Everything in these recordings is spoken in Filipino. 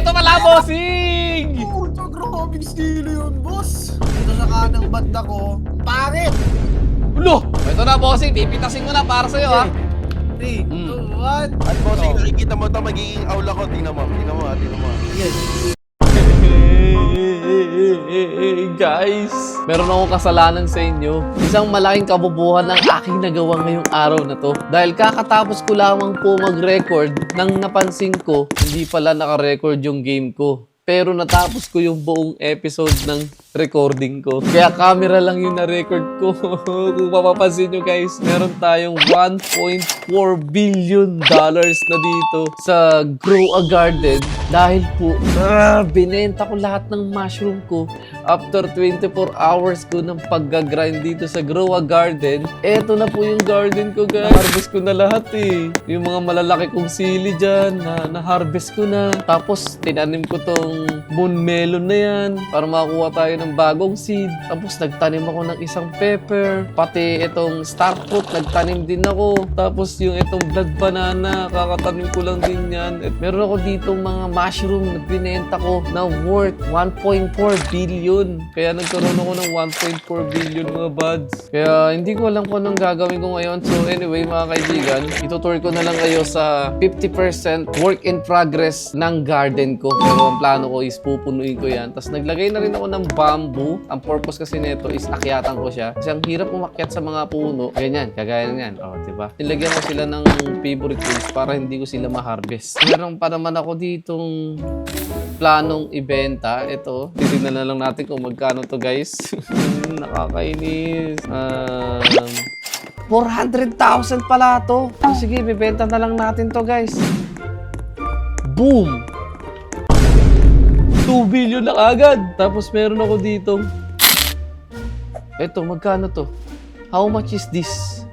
Eto pala, bossing! Puta, grabe silo yun, boss. Dito sa kanang banda ko, pangit. Ulo! Ito na, bossing. Pipitasin ko na para sa'yo, ha? 3, Mm. 2, 1. At bossing, nakikita mo ito magiging aula ko. Tingnan mo, tingnan mo, tingnan mo. Guys, meron akong kasalanan sa inyo. Isang malaking kabubuhan ang aking nagawa ngayong araw na to. Dahil kakatapos ko lamang po mag-record nang napansin ko, hindi pala naka-record yung game ko. Pero natapos ko yung buong episode ng recording ko. Kaya camera lang yung na-record ko. Kung mapapansin nyo guys, meron tayong 1.4 billion dollars na dito sa Grow a Garden. Dahil po, ah, binenta ko lahat ng mushroom ko after 24 hours ko ng pagga-grind dito sa Grow a Garden. Eto na po yung garden ko guys. Na-harvest ko na lahat eh. Yung mga malalaki kong sili dyan, na, na-harvest ko na. Tapos tinanim ko tong moon melon na yan para makakuha tayo ng bagong seed. Tapos nagtanim ako ng isang pepper. Pati itong star fruit, nagtanim din ako. Tapos yung itong blood banana, kakatanim ko lang din yan. At meron ako dito mga mushroom na binenta ko na worth 1.4 billion. Kaya nagkaroon ako ng 1.4 billion mga buds. Kaya hindi ko alam kung anong gagawin ko ngayon. So anyway mga kaibigan, itutour ko na lang kayo sa 50% work in progress ng garden ko. Pero ang plano ko is pupunuin ko yan. Tapos naglagay na rin ako ng bamboo. Ang purpose kasi nito is akyatan ko siya. Kasi ang hirap umakyat sa mga puno. Ganyan, kagaya niyan. O, oh, diba? Nilagyan ko sila ng favorite tools para hindi ko sila ma-harvest. Meron pa naman ako ditong planong ibenta. Ito, titignan na lang natin kung magkano to guys. Nakakainis. Um, 400,000 pala to. So, sige, bibenta na lang natin to guys. Boom! 2 billion na agad. Tapos meron ako dito. Ito, magkano to? How much is this?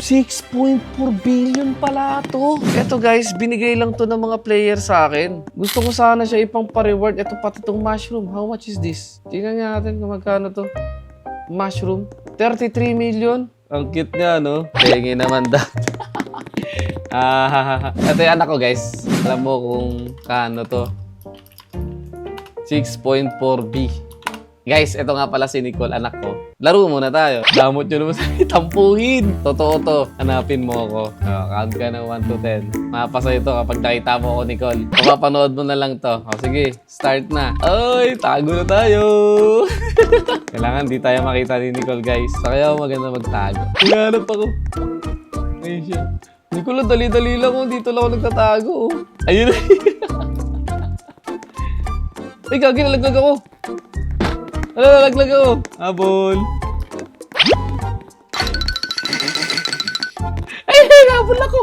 6.4 billion pala to. Ito guys, binigay lang to ng mga player sa akin. Gusto ko sana siya ipang pa-reward. Ito pati tong mushroom. How much is this? Tingnan nga natin kung magkano to. Mushroom. 33 million. Ang cute niya, no? Tengi naman da. Ah, ito yung anak ko, guys. Alam mo kung kano to. 6.4B. Guys, ito nga pala si Nicole, anak ko. Laro muna tayo. Damot nyo naman sa tampuhin. Totoo to. Hanapin mo ako. Uh, count ka ng 1 to 10. Mapasa ito kapag nakita mo ako, Nicole. Papapanood mo na lang to. O sige, start na. Ay, tago na tayo. Kailangan di tayo makita ni Nicole, guys. So, kaya maganda magtago. Hinahanap ako. Ayun siya. Nicole, dali-dali lang oh. Dito lang ako nagtatago. oh. Ayun. Ay, gagi, nalaglag ako. Ano, nalaglag ako. Habol. Ay, hinabol ako.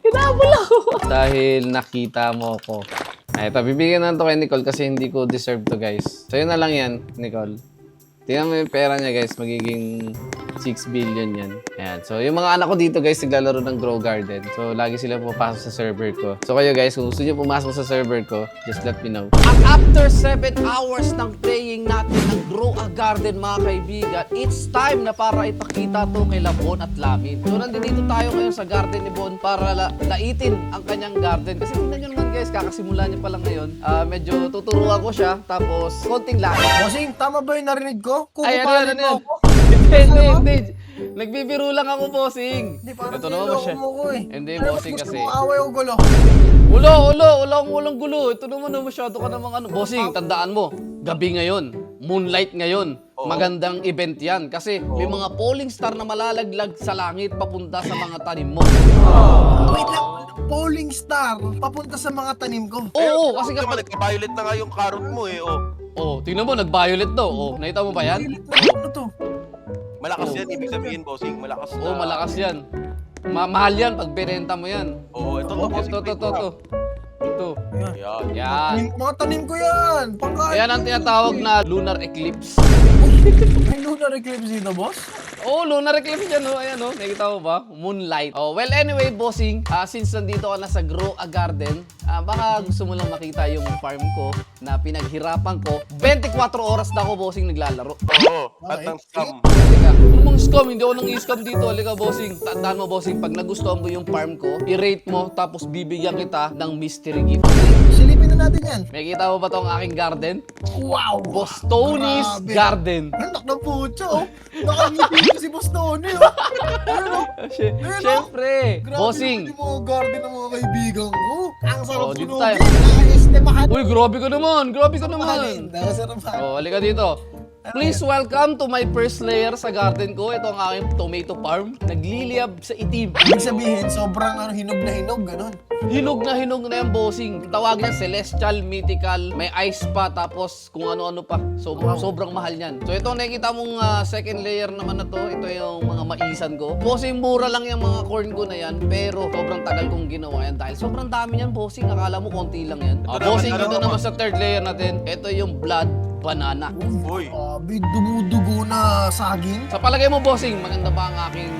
Hinabol ako. Dahil nakita mo ako. Ay, ito, bibigyan na to kay Nicole kasi hindi ko deserve to, guys. So, yun na lang yan, Nicole. Tingnan mo yung pera niya, guys. Magiging 6 billion yan. Ayan. So, yung mga anak ko dito, guys, naglalaro ng Grow Garden. So, lagi sila pumapasok sa server ko. So, kayo, guys, kung gusto niyo pumasok sa server ko, just let me know. At after 7 hours ng playing natin ng Grow a Garden, mga kaibigan, it's time na para ipakita to kay Labon at Lamin. So, nandito tayo ngayon sa garden ni Bon para la laitin ang kanyang garden. Kasi tingnan nyo naman, guys, kakasimula niya pa lang ngayon. Ah, medyo tuturuan ko siya, tapos konting langit. Bossing, tama ba yung narinig ko? Ay, ano ano mo yan? ako. Hindi, hindi. Nagbibiro lang ako, bossing. Hindi, parang Ito naman niloko mo ko eh. Hindi, Ano, bossing gusto kasi. mo away o gulo? Ulo, ulo, ulo, ang ulang gulo. Ito naman, oh, masyado ka namang ano. Bossing, tandaan mo, gabi ngayon, moonlight ngayon. Magandang event yan kasi may mga falling star na malalaglag sa langit papunta sa mga tanim mo. Wait lang, falling star, papunta sa mga tanim ko. Oo, kasi Kasi kapag... nagka-violet na nga yung carrot mo eh. Oh. Oh, tingnan mo, nag-violet to. Oh, nakita mo ba yan? Ano to? Malakas Oh. yan, ibig sabihin, bossing. Malakas na. Oh, malakas yan. Ma- mahal yan pag binenta mo yan. Oo, ito to, Oh, bossing. ito, ito, ito, ito. Ito. Ayan. Yan. Yan. Tanim- Mga tanim ko yan. Pangkain. Ayan ang tinatawag na lunar eclipse. May lunar eclipse dito, boss? Oh, lunar eclipse yan, oh. Ayan, oh. Nakita mo ba? Moonlight. Oh, well, anyway, bossing, ah, since nandito ka na sa Grow a Garden, ah, baka gusto mo lang makita yung farm ko na pinaghirapan ko. 24 oras na ako, bossing, naglalaro. Oo, at Okay. ng scam. Ano mong scam? Hindi ako nang i-scam dito. Halika, bossing. Tandaan mo, bossing, pag nagustuhan mo yung farm ko, i-rate mo, tapos bibigyan kita ng mystery gift. Na natin yan. May kita mo ba tong aking garden? Wow! Boss Tony's Grabe. Garden. Anak ng pucho. Nakangiti ko si Boss Tony, oh. Ano? Sy- Ayun, oh. Siyempre. Grabe Bossing. naman yung mga garden ng mga kaibigan ko. Ang sarap Oh, dito tayo. Uy, grabe ka naman. Grabe ka naman. Nakasarap sa Oh, halika dito. Please welcome to my first layer sa garden ko. Ito ang aking tomato farm. Nagliliyab sa itim. Ibig sabihin, sobrang ano, hinog na hinog, ganun. Hinog na hinog na yung bossing. Tawag niya celestial, mythical, may ice pa, tapos kung ano-ano pa. So, Wow. sobrang mahal niyan. So, ito nakikita mong ah, second layer naman na to. Ito yung mga maisan ko. Bossing, mura lang yung mga corn ko na yan, pero sobrang tagal kong ginawa yan dahil sobrang dami yan, bossing. Akala mo konti lang yan. Ito naman, bossing, naman? naman sa third layer natin, ito yung blood banana. Uy. Grabe, dumudugo na saging. Sa palagay mo, bossing, maganda ba ang aking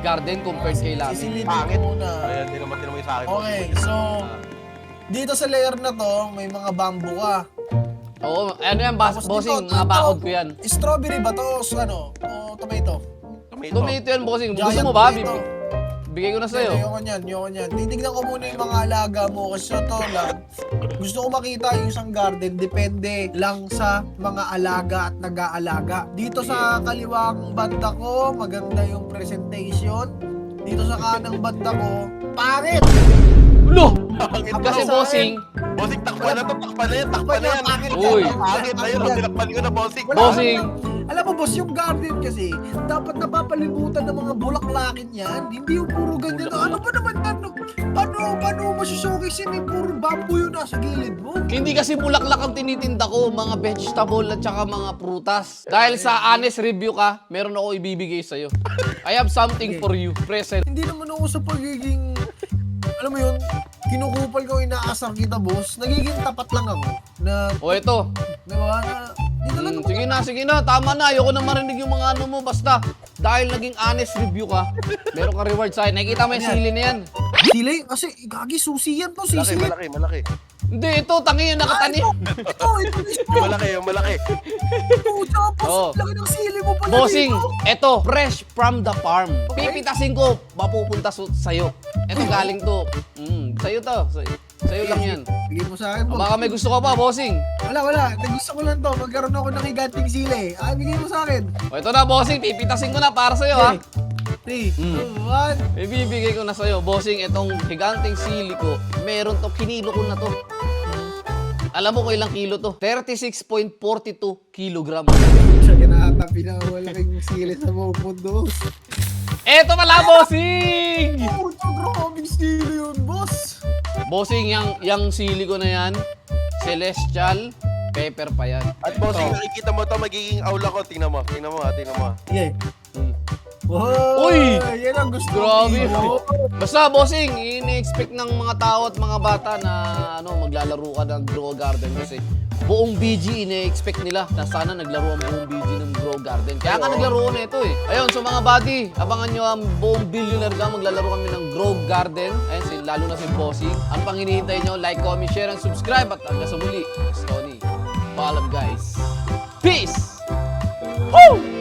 garden compared kay Lami? Sisilipin Pangit. ko muna. Ayan, di naman, yung sa akin. Okay, so, dito sa layer na to, may mga bamboo ka. Oo, ano yan, bas- Tapos bossing, dito, mga dito, bakod ko yan. Strawberry ba to? So, ano? O tomato? Tomato. Tomato yan, bossing. Gusto Giant mo ba? tomato. Bigay ko na Sa'yo. sa'yo. Ayoko niyan, ayoko niyan. Titignan ko muna yung mga alaga mo kasi sa to lang. Gusto ko makita yung isang garden, depende lang sa mga alaga at nag-aalaga. Dito sa kaliwang banda ko, maganda yung presentation. Dito sa kanang banda ko, pangit! Ulo! Pangit Kasi daw. bossing, Bossing, takpan na to, takpan na yan, takpan na yan. Pangit Uy. Pangit na yun, tinakpan ko na, bossing. Wala Bossing. akong- Alam mo boss, yung garden kasi, dapat napapalibutan ng mga bulaklakin yan. Hindi yung puro ganyan. Ano ba naman ano? Paano, paano mo showcase yung puro bamboo yun nasa gilid mo? hindi kasi bulaklak ang tinitinda ko, mga vegetable at saka mga prutas. Dahil sa honest review ka, meron ako ibibigay sa'yo. I have something for you, present. Hindi naman ako sa pagiging, alam mo yun, kinukupal ko, inaasar kita boss. Nagiging tapat lang ako. Na, O ito, di ba, na, talaga Mm, sige na, sige na, tama na. Ayoko na marinig yung mga ano mo. Basta, dahil naging honest review ka, meron ka reward sa'yo. Nakikita mo yung Ano yan? sili na yan. Sili, kasi, gagi, susi yan to, Malaki, sisi. malaki, malaki. Hindi, ito, tangi yung nakatanim. Ito, ito, ito, Malaki, yung malaki. ito, tapos, Oo. laki ng sili mo pala Bossing, eto, fresh from the farm. Pipitasin ko, mapupunta sa'yo. Eto, galing to. Mm, sa'yo to. Sa'yo, sa'yo lang yan. Bigay mo sa akin, O, boss. baka may gusto ka pa, bossing. Wala, wala. Gusto ko lang to. Magkaroon ako ng higanting sili. Ah, bigay mo sa akin. O, ito na, bossing. Pipitasin ko na para sa'yo, ha? Okay. 3, Mm. 2, 1. Ibibigay ko na sa'yo, bossing, itong higanting sili ko. Meron to, kinilo ko na to. Alam mo kung ilang kilo to? 36.42 kilogram. Siya kinakatapi na malaking sili sa buong mundo. Eto pala, bossing! Oh, grabe sili yun, boss. Bossing, yung, yung sili ko na yan, celestial, pepper pa yan. At bossing, Ito. nakikita mo to, magiging aula ko. Tingnan mo, tingnan mo, ha, tingnan mo. ha. Yeah. Mm. Wow, Uy! Yan ang gusto Grabe. ko. Basta, bossing, ini-expect ng mga tao at mga bata na ano, maglalaro ka ng Grow Garden kasi buong BG ini-expect nila na sana naglaro ang buong BG ng Grow Garden. Kaya nga naglaro na ito eh. Ayun, so mga buddy, abangan nyo ang buong billionaire gang. Maglalaro kami ng Grow Garden. Ayun, si, lalo na si Bossing. Ang pang hinihintay nyo, like, comment, share, and subscribe. At hanggang sa muli, Tony. Paalam guys. Peace! Woo!